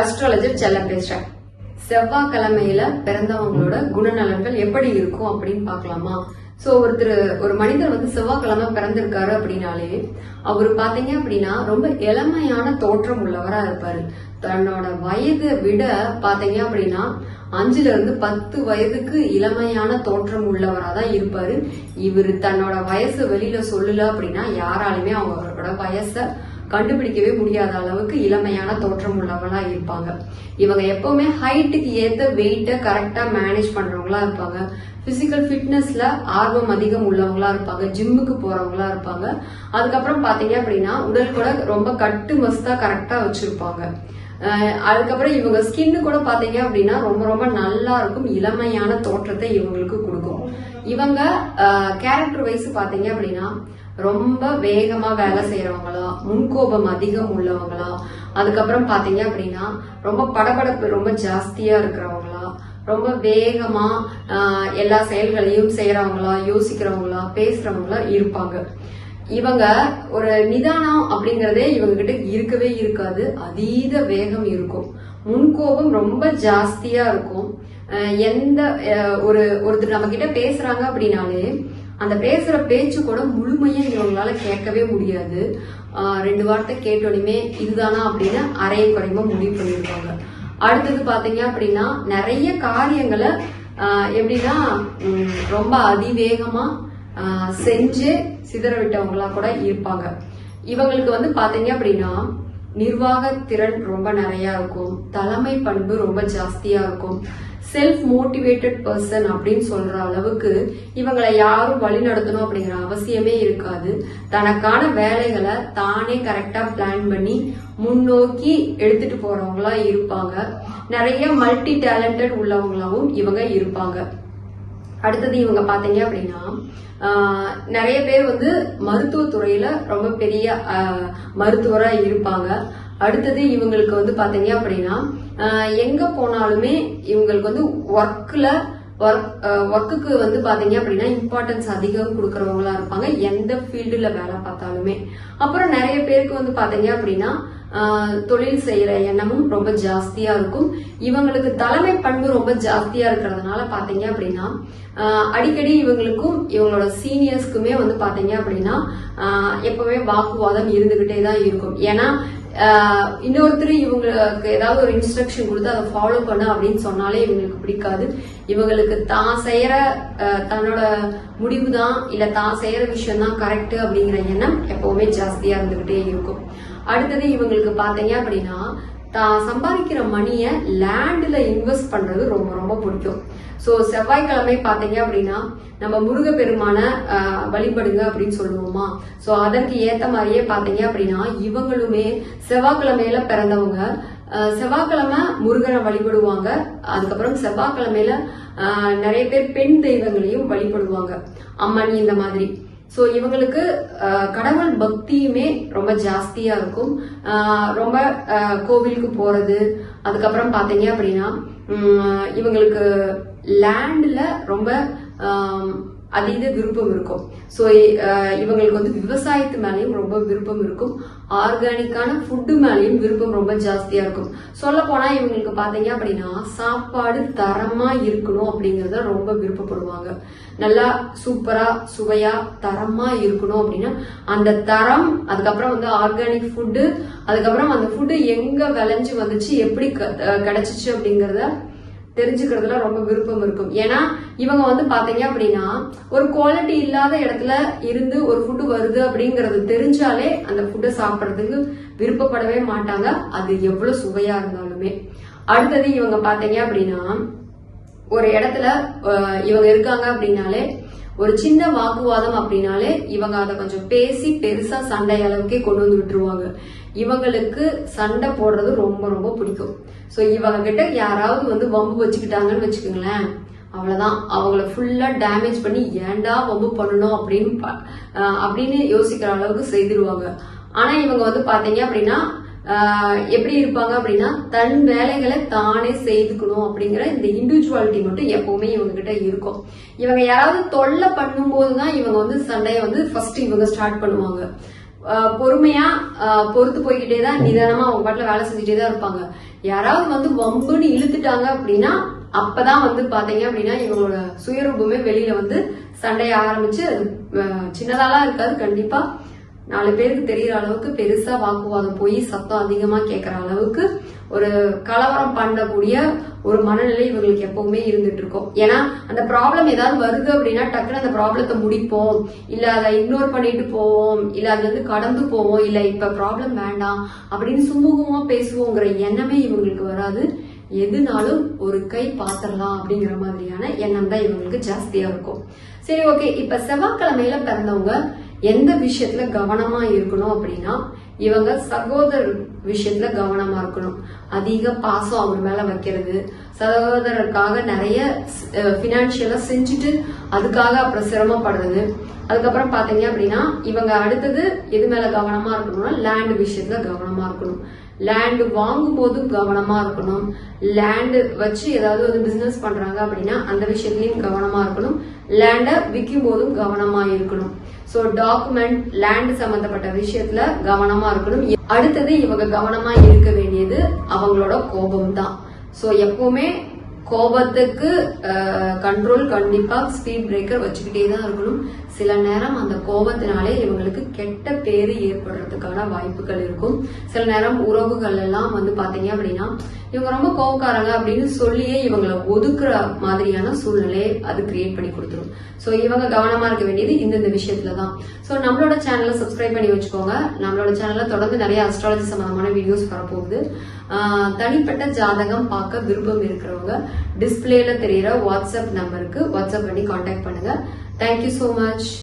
Astrologer செல்ல பேசுறேன் செவ்வாய்க்கிழமையில பிறந்தவங்களோட குணநலன்கள் எப்படி இருக்கும் அப்படின்னு பார்க்கலாமா? சோ ஒருத்தர் ஒரு மனிதர் வந்து செவ்வாய்க்கிழமை பிறந்திருக்காரு அப்படின்னாலே அவர் பாத்தீங்க அப்படின்னா ரொம்ப இளமையான தோற்றம் உள்ளவரா இருப்பாரு. தன்னோட வயதை விட பாத்தீங்க அப்படின்னா அஞ்சுல இருந்து பத்து வயதுக்கு இளமையான தோற்றம் உள்ளவரா தான் இருப்பாரு. இவர் தன்னோட வயசு வெளியில சொல்லல அப்படின்னா யாராலுமே அவங்களோட வயசை கண்டுபிடிக்கவே முடியாத அளவுக்கு இளமையான தோற்றம் உள்ளவங்களா இருப்பாங்க. இவங்க எப்பவுமே ஹைட்டுக்கு ஏத்த வெயிட்ட கரெக்டா மேனேஜ் பண்றவங்களா இருப்பாங்க. பிசிக்கல் ஃபிட்னஸ்ல ஆர்வம் அதிகம் உள்ளவங்களா இருப்பாங்க. ஜிம்முக்கு போறவங்களா இருப்பாங்க. அதுக்கப்புறம் பாத்தீங்க அப்படின்னா உடல் கூட ரொம்ப கட்டு மஸ்தா கரெக்டா வச்சிருப்பாங்க. அதுக்கப்புறம் இவங்க ஸ்கின்னு கூட பாத்தீங்க அப்படின்னா ரொம்ப ரொம்ப நல்லா இருக்கும். இளமையான தோற்றத்தை இவங்களுக்கு கொடுக்கும். இவங்க கேரக்டர் வைஸ் பாத்தீங்க அப்படின்னா ரொம்ப வேகமா வேலை செய்யறவங்களா முன்கோபம் அதிகம் உள்ளவங்களா அதுக்கப்புறம் பாத்தீங்க அப்படின்னா ரொம்ப படபடப்பு ரொம்ப ஜாஸ்தியா இருக்கிறவங்களா ரொம்ப வேகமா எல்லா செயல்களையும் செய்யறவங்களா யோசிக்கிறவங்களா பேசுறவங்களா இருப்பாங்க. இவங்க ஒரு நிதானம் அப்படிங்கறதே இவங்க கிட்ட இருக்கவே இருக்காது. அதீத வேகம் இருக்கும். முன்கோபம் ரொம்ப ஜாஸ்தியா இருக்கும். எந்த ஒரு ஒருத்தர் நம்ம கிட்ட பேசுறாங்க அப்படின்னாலே அந்த பேசுற பேச்சு கூட முழுமையாக இவங்களால கேட்கவே முடியாது. ரெண்டு வார்த்தை கேட்டோடையுமே இதுதானா அப்படின்னு அரைய குறையுமா முடிவு பண்ணியிருப்பாங்க அடுத்தது பாத்தீங்க அப்படின்னா நிறைய காரியங்களை எப்படின்னா ரொம்ப அதிவேகமா செஞ்சு சிதற விட்டவங்களா கூட இருப்பாங்க. இவங்களுக்கு வந்து பாத்தீங்க அப்படின்னா நிர்வாக திறன் ரொம்ப நிறையா இருக்கும். தலைமை பண்பு ரொம்ப ஜாஸ்தியா இருக்கும். செல்ஃப் மோட்டிவேட்டட் பர்சன் அப்படின்னு சொல்ற அளவுக்கு இவங்களை யாரும் வழி நடத்தணும் அப்படிங்கிற அவசியமே இருக்காது. தனக்கான வேலைகளை தானே கரெக்டா பிளான் பண்ணி முன்னோக்கி எடுத்துட்டு போறவங்களா இருப்பாங்க. நிறைய மல்டி டேலண்டட் உள்ளவங்களாவும் இவங்க இருப்பாங்க. அடுத்தது இவங்க பாத்தீங்க அப்படின்னா நிறைய பேர் வந்து மருத்துவத்துறையில ரொம்ப பெரிய மருத்துவராக மருத்துவரா இருப்பாங்க. அடுத்தது இவங்களுக்கு வந்து பாத்தீங்க அப்படின்னா எங்கே எங்க போனாலுமே இவங்களுக்கு வந்து ஒர்க் ஒர்க்குக்கு uh, வந்து பாத்தீங்க அப்படின்னா இம்பார்ட்டன்ஸ் அதிகம் கொடுக்கறவங்களா இருப்பாங்க. எந்த ஃபீல்டுல வேலை பார்த்தாலுமே. அப்புறம் நிறைய பேருக்கு வந்து பாத்தீங்க அப்படின்னா தொழில் செய்யற எண்ணமும் ரொம்ப ஜாஸ்தியா இருக்கும். இவங்களுக்கு தலைமை பண்பு ரொம்ப ஜாஸ்தியா இருக்கிறதுனால பாத்தீங்க அப்படின்னா அடிக்கடி இவங்களுக்கும் இவங்களோட சீனியர்ஸ்க்குமே வந்து பாத்தீங்க அப்படின்னா எப்பவுமே வாக்குவாதம் இருந்துகிட்டே தான் இருக்கும். ஏன்னா இன்னொருத்தர் இவங்களுக்கு ஏதாவது ஒரு இன்ஸ்ட்ரக்ஷன் கொடுத்து அதை ஃபாலோ பண்ணு அப்படின்னு சொன்னாலே இவங்களுக்கு பிடிக்காது. இவங்களுக்கு தான் செய்யற தன்னோட முடிவு தான் இல்ல தான் செய்யற விஷயம் தான் கரெக்ட் அப்படிங்கிற எண்ணம் எப்பவுமே ஜாஸ்தியா இருந்துகிட்டே இருக்கும். அடுத்தது இவங்களுக்கு பாத்தீங்க அப்படின்னா தான் சம்பாதிக்கிற மணியை லேண்டில் இன்வெஸ்ட் பண்ணுறது ரொம்ப ரொம்ப பிடிக்கும். ஸோ செவ்வாய்க்கிழமை பார்த்தீங்க அப்படின்னா நம்ம முருகப்பெருமான வழிபடுங்க அப்படின்னு சொல்லுவோமா? ஸோ அதற்கு ஏற்ற மாதிரியே பார்த்தீங்க அப்படின்னா இவங்களுமே செவ்வாய்க்கிழமையில பிறந்தவங்க. செவ்வாய்க்கிழமை முருகனை வழிபடுவாங்க. அதுக்கப்புறம் செவ்வாய்க்கிழமையில நிறைய பேர் பெண் தெய்வங்களையும் வழிபடுவாங்க. அம்மணி இந்த மாதிரி. ஸோ இவங்களுக்கு கடவுள் பக்தியுமே ரொம்ப ஜாஸ்தியா இருக்கும். ரொம்ப கோவிலுக்கு போறது அதுக்கப்புறம் பார்த்தீங்க அப்படின்னா இவங்களுக்கு லேண்டில் ரொம்ப அதீத விருப்பம் இருக்கும். ஸோ இவங்களுக்கு வந்து விவசாயத்து மேலேயும் ரொம்ப விருப்பம் இருக்கும். ஆர்கானிக்கான ஃபுட்டு மேலேயும் விருப்பம் ரொம்ப ஜாஸ்தியாக இருக்கும். சொல்ல போனால் இவங்களுக்கு பார்த்தீங்க அப்படின்னா சாப்பாடு தரமாக இருக்கணும் அப்படிங்கிறத ரொம்ப விருப்பப்படுவாங்க. நல்லா சூப்பராக சுவையாக தரமாக இருக்கணும் அப்படின்னா அந்த தரம் அதுக்கப்புறம் வந்து ஆர்கானிக் ஃபுட்டு அதுக்கப்புறம் அந்த ஃபுட்டு எங்கே விளைஞ்சு வந்துச்சு எப்படி க- அஹ் கிடைச்சிச்சு தெரிஞ்சுக்கிறதுல ரொம்ப விருப்பம் இருக்கும். ஏன்னா இவங்க வந்து பாத்தீங்க அப்படின்னா ஒரு குவாலிட்டி இல்லாத இடத்துல இருந்து ஒரு ஃபுட்டு வருது அப்படிங்கறது தெரிஞ்சாலே அந்த ஃபுட்டை சாப்பிடறதுக்கு விருப்பப்படவே மாட்டாங்க. அது எவ்வளவு சுவையா இருந்தாலுமே. அடுத்தது இவங்க பாத்தீங்க அப்படின்னா ஒரு இடத்துல இவங்க இருக்காங்க அப்படின்னாலே ஒரு சின்ன வாக்குவாதம் அப்படின்னாலே இவங்க அதை கொஞ்சம் பேசி பெருசா சண்டை அளவுக்கே கொண்டு வந்து விட்டுருவாங்க. இவங்களுக்கு சண்டை போடுறது ரொம்ப ரொம்ப பிடிக்கும். ஸோ இவங்க கிட்ட யாராவது வந்து வம்பு வச்சுக்கிட்டாங்கன்னு வச்சுக்கோங்களேன். அவ்வளவுதான். அவங்கள ஃபுல்லா டேமேஜ் பண்ணி ஏன்டா வம்பு பண்ணணும் அப்படின்னு அப்படின்னு யோசிக்கிற அளவுக்கு செய்திருவாங்க. ஆனா இவங்க வந்து பாத்தீங்க அப்படின்னா எப்படி இருப்பாங்க அப்படின்னா தன் வேலைகளை தானே செய்துக்கணும் அப்படிங்கிற இந்த இண்டிவிஜுவாலிட்டி மட்டும் எப்பவுமே இவங்க கிட்ட இருக்கும். இவங்க யாராவது தொல்லை பண்ணும்போது தான் இவங்க வந்து சண்டையை வந்து ஃபர்ஸ்ட் இவங்க ஸ்டார்ட் பண்ணுவாங்க. பொறுமையா பொறுத்து போய்கிட்டே தான் நிதானமா அவங்க பாட்டில் வேலை செஞ்சுட்டே தான் இருப்பாங்க. யாராவது வந்து வம்புன்னு இழுத்துட்டாங்க அப்படின்னா அப்பதான் வந்து பாத்தீங்க அப்படின்னா இவங்களோட சுயரூபமே வெளியில வந்து சண்டைய ஆரம்பிச்சு அது சின்னதாலாம் இருக்காது கண்டிப்பா. நாலு பேருக்கு தெரியற அளவுக்கு பெருசா வாக்குவாதம் போய் சத்தம் அதிகமா கேட்கற அளவுக்கு ஒரு கலவரம் பண்ணக்கூடிய ஒரு மனநிலை இவங்களுக்கு எப்பவுமே இருந்துட்டு இருக்கும். ஏன்னா அந்த ப்ராப்ளம் ஏதாவது வருது அப்படின்னா டக்குனு அந்த ப்ராப்ளத்தை முடிப்போம். இல்ல அதை இக்னோர் பண்ணிட்டு போவோம். இல்ல அதுல இருந்து கடந்து போவோம். இல்ல இப்ப ப்ராப்ளம் வேண்டாம் அப்படின்னு சுமூகமா பேசுவோங்கிற எண்ணமே இவங்களுக்கு வராது. எதுனாலும் ஒரு கை பாத்திரலாம் அப்படிங்கிற மாதிரியான எண்ணம் தான் இவங்களுக்கு ஜாஸ்தியா இருக்கும். சரி ஓகே இப்ப செவ்வாய்க்கிழமையில பிறந்தவங்க எந்த விஷயத்துல கவனமா இருக்கணும் அப்படின்னா இவங்க சகோதரர் விஷயத்துல கவனமா இருக்கணும். அதிக பாசம் அவங்க மேல வைக்கிறது சகோதரருக்காக நிறைய பினான்சியலா செஞ்சுட்டு அதுக்காக அப்புறம் சிரமப்படுறது. அதுக்கப்புறம் பாத்தீங்க அப்படின்னா இவங்க அடுத்தது எது மேல கவனமா இருக்கணும்னா லேண்ட் விஷயத்துல கவனமா இருக்கணும். லேண்ட் வாங்கும் போதும் கவனமா இருக்கணும். லேண்ட் வச்சு ஏதாவது வந்து பிசினஸ் பண்றாங்க அப்படின்னா அந்த விஷயத்துலயும் கவனமா இருக்கணும். லேண்டை விற்கும் போதும் கவனமா இருக்கணும். சோ டாக்குமெண்ட் லேண்ட் சம்பந்தப்பட்ட விஷயத்துல கவனமா இருக்கணும். அடுத்தது இவங்க கவனமா இருக்க வேண்டியது அவங்களோட கோபம் தான் சோ எப்பவுமே கோபத்துக்கு கண்ட்ரோல் கண்டிப்பா ஸ்பீட் பிரேக்கர் வச்சுக்கிட்டே தான் இருக்கணும். சில நேரம் அந்த கோபத்தினாலே இவங்களுக்கு கெட்ட பேரு ஏற்படுறதுக்கான வாய்ப்புகள் இருக்கும். சில நேரம் உறவுகள் எல்லாம் வந்து பாத்தீங்க அப்படின்னா இவங்க ரொம்ப கோபக்காரங்க அப்படின்னு சொல்லியே இவங்களை ஒதுக்குற மாதிரியான சூழ்நிலையை அது கிரியேட் பண்ணி கொடுத்துரும். சோ இவங்க கவனமா இருக்க வேண்டியது இந்தந்த விஷயத்துல தான். சோ நம்மளோட சேனலை சப்ஸ்கிரைப் பண்ணி வச்சுக்கோங்க. நம்மளோட சேனல்ல தொடர்ந்து நிறைய அஸ்ட்ராலஜி சம்பந்தமான வீடியோஸ் வரப்போகுது. தனிப்பட்ட ஜாதகம் பார்க்க விருப்பம் இருக்கிறவங்க டிஸ்பிளேல தெரியிற வாட்ஸ்அப் நம்பருக்கு வாட்ஸ்அப் பண்ணி காண்டாக்ட் பண்ணுங்க. Thank you so much